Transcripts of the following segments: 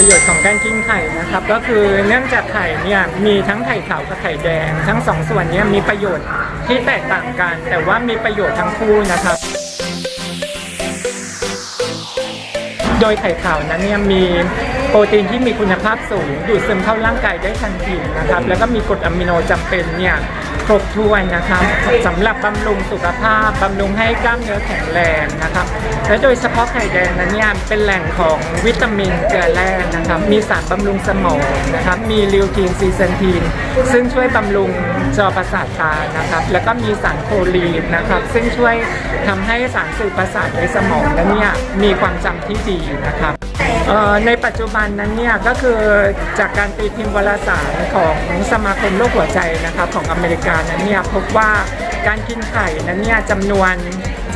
ประโยชน์ของการกินไข่นะครับ ก็คือเนื่องจากไข่เนี่ยมีทั้งไข่ขาวกับไข่แดง ทั้งสองส่วนเนี้มีประโยชน์ที่แตกต่างกัน แต่ว่ามีประโยชน์ทั้งคู่นะครับ โดยไข่ขาวนั้นเนี่ยมีโปรตีนที่มีคุณภาพสูงดูดซึมเข้าร่างกายได้ทันทีนะครับ แล้วก็มีกรดอะมิโนจำเป็นเนี่ย ครบถ้วนนะครับสำหรับบำรุงสุขภาพบำรุงให้กล้ามเนื้อแข็งแรงนะครับและโดยเฉพาะไข่แดงนั้นเนี่ยเป็นแหล่งของวิตามินเกลือแร่นะครับมีสารบำรุงสมองนะครับมีลิวทีนซีเซนทีน ซึ่งช่วยบำรุงจอประสาทตานะครับแล้วก็มีสารโคลีนนะครับซึ่งช่วยทำให้สารสื่อประสาทในสมองนั้นเนี่ยมีความจำที่ดีนะครับ เอ่อในปัจจุบันนั้นเนี่ยก็คือจากการตีพิมพ์วารสารของสมาคมโรคหัวใจนะครับของอเมริกานั้นเนี่ยพบว่าการกินไข่นั้นเนี่ยจำนวน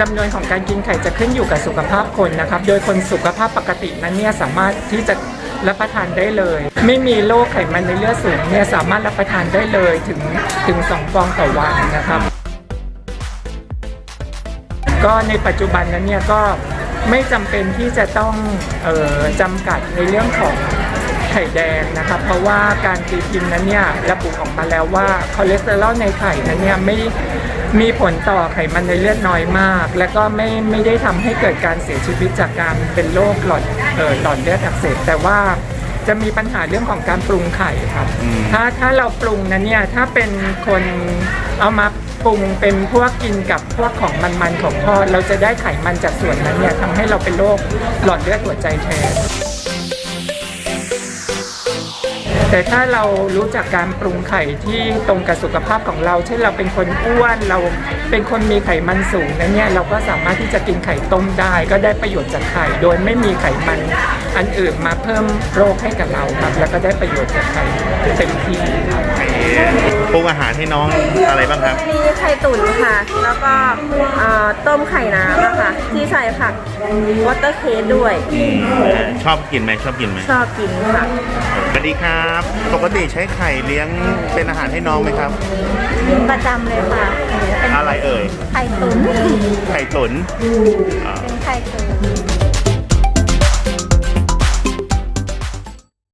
จำนวนของการกินไข่จะขึ้นอยู่กับสุขภาพคนนะครับ โดยคนสุขภาพปกตินั้นเนี่ยสามารถที่จะรับประทานได้เลย ไม่มีโรคไขมันในเลือดสูงเนี่ยสามารถรับประทานได้เลยถึงถึงสองฟองต่อวันนะครับ ก็ในปัจจุบันนั้นเนี่ยก็ ไม่จำเป็นที่จะต้องเออจำกัดในเรื่องของไข่แดงนะครับเพราะว่าการตีพิมพ์นั้นเนี่ยระบุออกมาแล้วว่าคอเลสเตอรอลในไข่นั้นเนี่ยไม่มีผลต่อไขมันในเลือดน้อยมาก และก็ไม่ไม่ได้ทำให้เกิดการเสียชีวิตจากการเป็นโรคหลอดเอ่อหลอดเลือดอักเสบแต่ว่าจะมีปัญหาเรื่องของการปรุงไข่ครับอืมถ้าถ้าเราปรุงนั้นเนี่ยถ้าเป็นคนเอามา ปรุงเป็นพวกกินกับพวกของมันๆของทอด เราจะได้ไขมันจากส่วนนั้นเนี่ยทำให้เราเป็นโรคหลอดเลือดหัวใจแทนแต่ถ้าเรารู้จักการปรุงไข่ที่ตรงกับสุขภาพของเรา เช่นเราเป็นคนอ้วน เราเป็นคนมีไขมันสูงนั้นเนี่ยเราก็สามารถที่จะกินไข่ต้มได้ ก็ได้ประโยชน์จากไข่ โดยไม่มีไขมันอันอื่นมาเพิ่มโรคให้กับเราครับ แล้วก็ได้ประโยชน์จากไข่เต็มที่ครับ ปรุงอาหารให้น้องอะไรบ้างครับ มีไข่ตุ๋นค่ะ แล้วก็เอ่อต้มไข่น้ำอะค่ะ ที่ใส่ผักวอเตอร์เคสด้วย ชอบกินไหมชอบกินไหมชอบกินค่ะ สวัสดีครับ ปกติใช้ไข่เลี้ยงเป็นอาหารให้น้องไหมครับ ประจำเลยค่ะ เป็นอะไรเอ่ย ไข่ตุ๋นไข่ตุ๋นอ่าเป็นไข่ตุ๋น